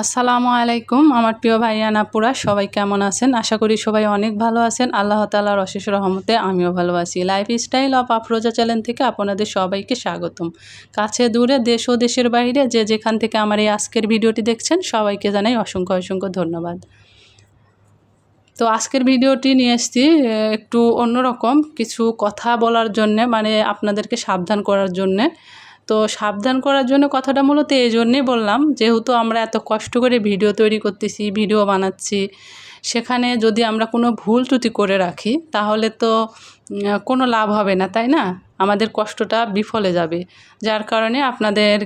আসসালামু আলাইকুম, আমার প্রিয় ভাইয়ান আপুরা, সবাই কেমন আছেন? আশা করি সবাই অনেক ভালো আছেন। আল্লাহ তালার অশেষ রহমতে আমিও ভালো আছি। Life style of Afroza channel থেকে আপনাদের সবাইকে স্বাগতম। কাছে দূরে দেশ ও দেশের বাইরে যে যেখান থেকে আমার এই আজকের ভিডিওটি দেখছেন, সবাইকে জানাই অসংখ্য অসংখ্য ধন্যবাদ। তো আজকের ভিডিওটি নিয়ে এসছি একটু অন্যরকম কিছু কথা বলার জন্যে মানে আপনাদেরকে সাবধান করার জন্যে। তো সাবধান করার জন্য কথাটা মূলত এই জন্যেই বললাম, যেহেতু আমরা এত কষ্ট করে ভিডিও তৈরি করতেছি, ভিডিও বানাচ্ছি, সেখানে যদি আমরা কোনো ভুল ত্রুটি করে রাখি, তাহলে তো কোনো লাভ হবে না, তাই না? আমাদের কষ্টটা বিফলে যাবে। যার কারণে আপনাদের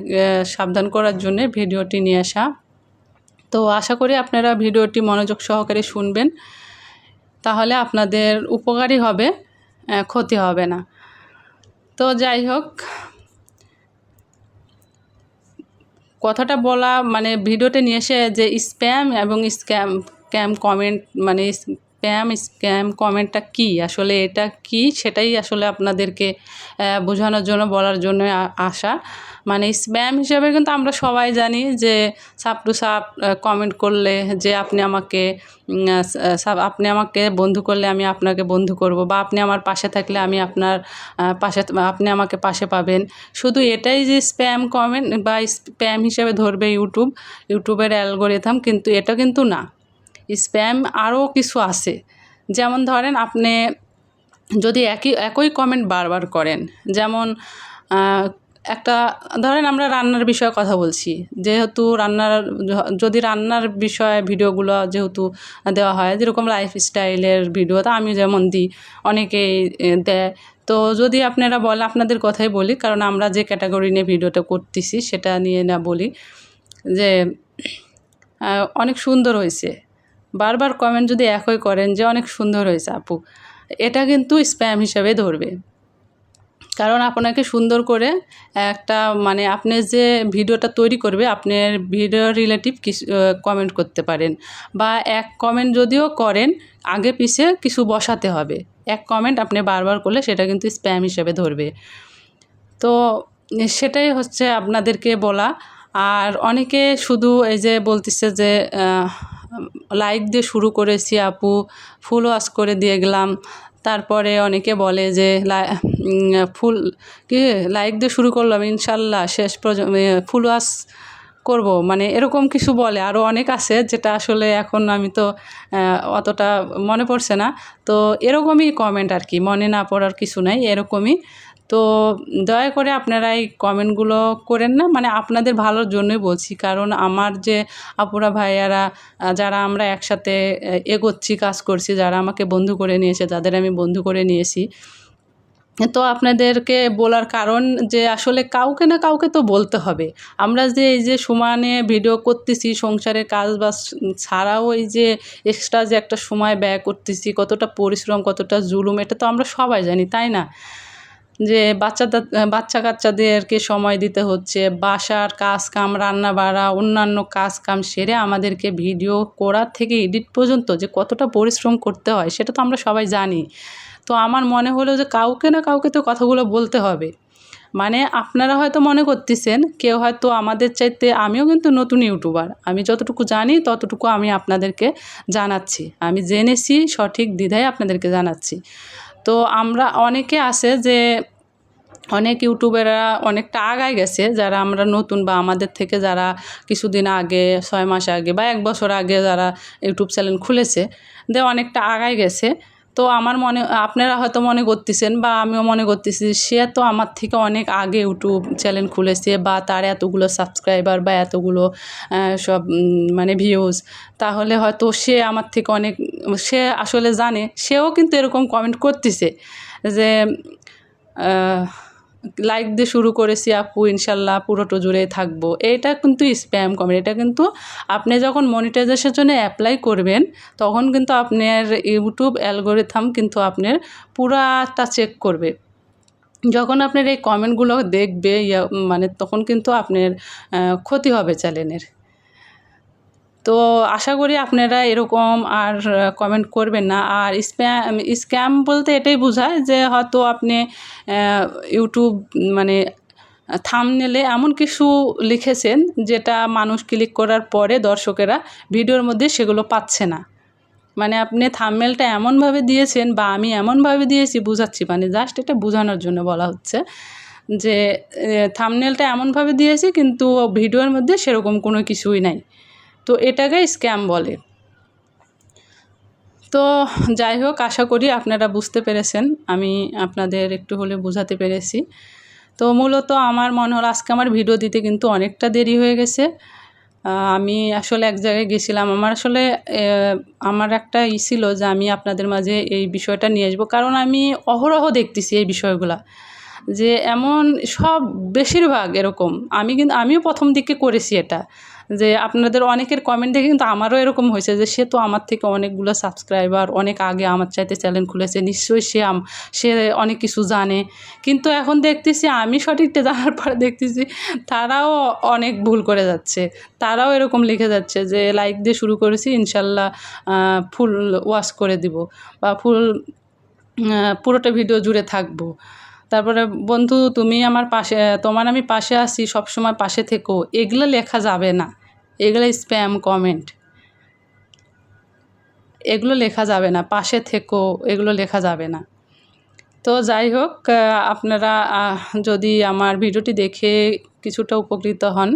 সাবধান করার জন্যে ভিডিওটি নিয়ে আসা। তো আশা করি আপনারা ভিডিওটি মনোযোগ সহকারে শুনবেন, তাহলে আপনাদের উপকারী হবে ক্ষতি হবে না। তো যাই হোক কথাটা বলা মানে ভিডিওতে নিয়ে এসে যে স্প্যাম এবং স্ক্যাম স্ক্যাম কমেন্ট মানে স্প্যাম স্ক্যাম কমেন্টটা কি? আসলে এটা কি? সেটাই আসলে আপনাদেরকে বোঝানোর জন্য, বলার জন্য আসা মানে স্প্যাম হিসাবে কিন্তু আমরা সবাই জানি যে সাপ টু সাপ কমেন্ট করলে যে আপনি আমাকে আপনি আমাকে বন্ধু করলে আমি আপনাকে বন্ধু করব বা আপনি আমার পাশে থাকলে আমি আপনার পাশে, আপনি আমাকে পাশে পাবেন। শুধু এটাই যে স্প্যাম কমেন্ট বা স্প্যাম হিসাবে ধরবে ইউটিউব ইউটিউবের অ্যালগোরিথাম কিন্তু এটা কিন্তু না। স্প্যাম আরও কিছু আছে। যেমন ধরেন আপনি যদি একই একই কমেন্ট বারবার করেন, যেমন একটা, ধরেন আমরা রান্নার বিষয়ে কথা বলছি, যেহেতু রান্নার, যদি রান্নার বিষয়ে ভিডিওগুলো যেহেতু দেওয়া হয়, যেরকম লাইফ স্টাইলের ভিডিও, তা আমি যেমন দিই, অনেকেই দেয়। তো যদি আপনারা বলে, আপনাদের কথাই বলি, কারণ আমরা যে ক্যাটাগরি নিয়ে ভিডিওটা করতেছি, সেটা নিয়ে না বলি, যে অনেক সুন্দর হয়েছে। বারবার কমেন্ট যদি একই করেন যে অনেক সুন্দর হয়েছে আপু, এটা কিন্তু স্প্যাম হিসাবে ধরবে। কারণ আপনাকে সুন্দর করে একটা মানে আপনি যে ভিডিওটা তৈরি করবে, আপনার ভিডিও রিলেটিভ কিছু কমেন্ট করতে পারেন। বা এক কমেন্ট যদিও করেন, আগে পিছে কিছু বসাতে হবে। এক কমেন্ট আপনি বারবার করলে সেটা কিন্তু স্প্যাম হিসেবে ধরবে। তো সেটাই হচ্ছে আপনাদেরকে বলা। আর অনেকে শুধু এই যে বলতেছে যে লাইক দিয়ে শুরু করেছি আপু, ফুল ওয়াশ করে দিয়ে গেলাম। তারপরে অনেকে বলে যে ফুল, কি লাইক দিয়ে শুরু করলাম, ইনশাল্লাহ শেষ পর্যন্ত ফুল ওয়াশ করব। মানে এরকম কিছু বলে। আরও অনেক আছে যেটা আসলে এখন আমি তো অতটা মনে পড়ছে না। তো এরকমই কমেন্ট আর কি। মনে না পড়ার কিছু নাই, এরকমই। তো দয়া করে আপনারা এই কমেন্টগুলো করেন না মানে আপনাদের ভালোর জন্যই বলছি। কারণ আমার যে আপুরা ভাইয়ারা যারা আমরা একসাথে এগোচ্ছি, কাজ করছি, যারা আমাকে বন্ধু করে নিয়েছে, যাদের আমি বন্ধু করে নিয়েছি, তো আপনাদেরকে বলার কারণ যে আসলে কাউকে না কাউকে তো বলতে হবে। আমরা যে এই যে সমানে ভিডিও করতেছি, সংসারের কাজ বাজ ছাড়াও এই যে এক্সট্রা যে একটা সময় ব্যয় করতেছি, কতটা পরিশ্রম, কতটা জুলুম, এটা তো আমরা সবাই জানি, তাই না? যে বাচ্চাদের বাচ্চা কাচ্চাদেরকে সময় দিতে হচ্ছে, বাসার কাজ কাম রান্না বাড়া অন্যান্য কাজ কাম সেরে আমাদেরকে ভিডিও করার থেকে এডিট পর্যন্ত যে কতটা পরিশ্রম করতে হয়, সেটা তো আমরা সবাই জানি। তো আমার মনে হলো যে কাউকে না কাউকে তো কথাগুলো বলতে হবে। মানে আপনারা হয়তো মনে করতেছেন, কেউ হয়তো আমাদের চাইতে, আমিও কিন্তু নতুন ইউটিউবার, আমি যতটুকু জানি ততটুকু আমি আপনাদেরকে জানাচ্ছি, আমি জেনেছি সঠিক দ্বিধায় আপনাদেরকে জানাচ্ছি। তো আমরা অনেকে আছে যে অনেক ইউটিউবেরা অনেকটা আগায় গেছে, যারা আমরা নতুন বা আমাদের থেকে যারা কিছুদিন আগে, ছয় মাস আগে বা এক বছর আগে যারা ইউটিউব চ্যানেল খুলেছে, দে অনেকটা আগায় গেছে। তো আমার মনে, আপনারা হয়তো মনে করতেছেন বা আমিও মনে করতেছি সে তো আমার থেকে অনেক আগে ইউটিউব চ্যানেল খুলেছে বা তার এতগুলো সাবস্ক্রাইবার বা এতগুলো সব মানে ভিউজ তাহলে হয়তো সে আমার থেকে অনেক, সে আসলে জানে, সেও কিন্তু এরকম কমেন্ট করতেছে যে লাইক দিয়ে শুরু করেছি, আপু, ইনশাল্লাহ পুরোটো জুড়ে থাকব। এটা কিন্তু স্প্যাম কমেন্ট এটা কিন্তু আপনি যখন মনিটাইজেশনের জন্য অ্যাপ্লাই করবেন, তখন কিন্তু আপনার ইউটিউব অ্যালগোরিথাম কিন্তু আপনার পুরাটা চেক করবে। যখন আপনার এই কমেন্টগুলো দেখবে, ইয়া মানে তখন কিন্তু আপনার ক্ষতি হবে চ্যানেলের তো আশা করি আপনারা এরকম আর কমেন্ট করবেন না। আর স্ক্যাম বলতে এটাই বোঝায় যে হয়তো আপনি ইউটিউব মানে থামনেলে এমন কিছু লিখেছেন যেটা মানুষ ক্লিক করার পরে দর্শকেরা ভিডিওর মধ্যে সেগুলো পাচ্ছে না। মানে আপনি থামমেলটা এমনভাবে দিয়েছেন বা আমি এমনভাবে দিয়েছি, বুঝাচ্ছি। মানে জাস্ট এটা বোঝানোর জন্য বলা হচ্ছে যে থামনেলটা এমনভাবে দিয়েছি কিন্তু ভিডিওর মধ্যে সেরকম কোনো কিছুই নাই। তো এটাকে স্ক্যাম বলে। তো যাই হোক, আশা করি আপনারা বুঝতে পেরেছেন। আমি আপনাদের একটু হলে বোঝাতে পেরেছি। তো মূলত আমার মনে হলো আজকে আমার ভিডিও দিতে কিন্তু অনেকটা দেরি হয়ে গেছে। আমি আসলে এক জায়গায় গেছিলাম। আমার আসলে আমার একটা ই ছিল যে আমি আপনাদের মাঝে এই বিষয়টা নিয়ে আসব। কারণ আমি অহরহ দেখতেছি এই বিষয়গুলা। যে এমন সব, বেশিরভাগ এরকম। আমি কিন্তু, আমিও প্রথম দিকে করেছি এটা। যে আপনাদের অনেকের কমেন্ট দেখে কিন্তু আমারও এরকম হয়েছে যে সে তো আমার থেকে অনেকগুলো সাবস্ক্রাইবার অনেক আগে আমার চাইতে চ্যানেল খুলেছে, নিশ্চয়ই সে সে অনেক কিছু জানে। কিন্তু এখন দেখতেছি আমি সঠিকটা জানার পরে দেখতেছি তারাও অনেক ভুল করে যাচ্ছে। তারাও এরকম লিখে যাচ্ছে যে লাইক দিয়ে শুরু করেছি, ইনশাল্লাহ ফুল ওয়াশ করে দিব বা ফুল পুরোটা ভিডিও জুড়ে থাকব। তারপরে, বন্ধু, তুমি আমার পাশে, তোমার আমি পাশে আছি, সবসময় পাশে থেকো। এগুলো লেখা যাবে না। এগুলো স্প্যাম, কমেন্ট। এগুলো লেখা যাবে না। পাশে থেকো, এগুলো লেখা যাবে না। তো যাই হোক আপনারা যদি আমার ভিডিওটি দেখে কিছুটা উপকৃত হন,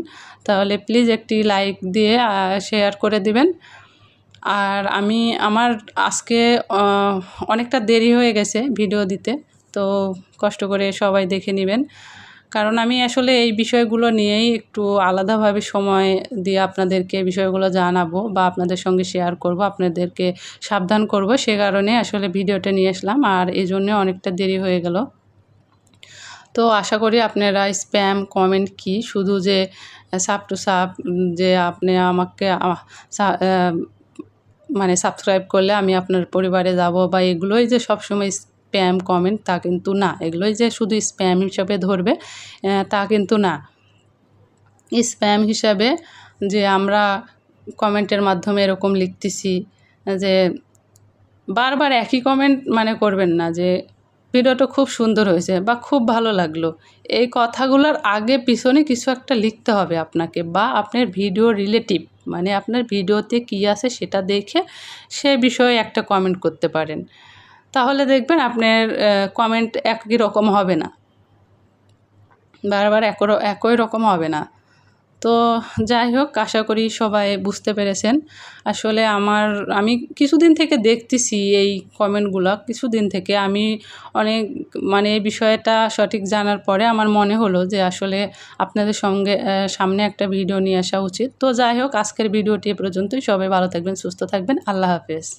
তাহলে প্লিজ একটি লাইক দিয়ে শেয়ার করে দিবেন। আর আমি, আমার আজকে অনেকটা দেরি হয়ে গেছে ভিডিও দিতে। তো কষ্ট করে সবাই দেখে নেবেন। কারণ আমি আসলে এই বিষয়গুলো নিয়েই একটু আলাদাভাবে সময় দিয়ে আপনাদেরকে বিষয়গুলো জানাব বা আপনাদের সঙ্গে শেয়ার করব, আপনাদেরকে সাবধান করব, সে কারণে আসলে ভিডিওটা নিয়ে আসলাম আর এই জন্যে অনেকটা দেরি হয়ে গেল। তো আশা করি আপনারা স্প্যাম কমেন্ট কি, শুধু যে সাপ টু সাপ যে আপনি আমাকে মানে সাবস্ক্রাইব করলে আমি আপনার পরিবারে যাব বা এগুলোই যে সবসময় স্প্যাম কমেন্ট তা কিন্তু না। এগুলোই যে শুধু স্প্যাম হিসাবে ধরবে তা কিন্তু না। স্প্যাম হিসাবে যে আমরা কমেন্টের মাধ্যমে এরকম লিখতেছি যে বারবার একই কমেন্ট মানে করবেন না যে ভিডিওটা খুব সুন্দর হয়েছে বা খুব ভালো লাগল। এই কথাগুলোর আগে পিছনে কিছু একটা লিখতে হবে আপনাকে বা আপনার ভিডিও রিলেটিভ মানে আপনার ভিডিওতে কী আছে সেটা দেখে সে বিষয়ে একটা কমেন্ট করতে পারেন। তাহলে দেখবেন আপনার কমেন্ট একই রকম হবে না। বারবার একই রকম হবে না। তো যাই হোক, আশা করি সবাই বুঝতে পেরেছেন। আসলে আমার, আমি কিছুদিন থেকে দেখতেছি এই কমেন্টগুলো কিছুদিন থেকে আমি অনেক মানে এই বিষয়টা সঠিক জানার পরে আমার মনে হলো যে আসলে আপনাদের সঙ্গে সামনে একটা ভিডিও নিয়ে আসা উচিত। তো যাই হোক, আজকের ভিডিওটি পর্যন্তই। সবাই ভালো থাকবেন, সুস্থ থাকবেন। আল্লাহ হাফেজ।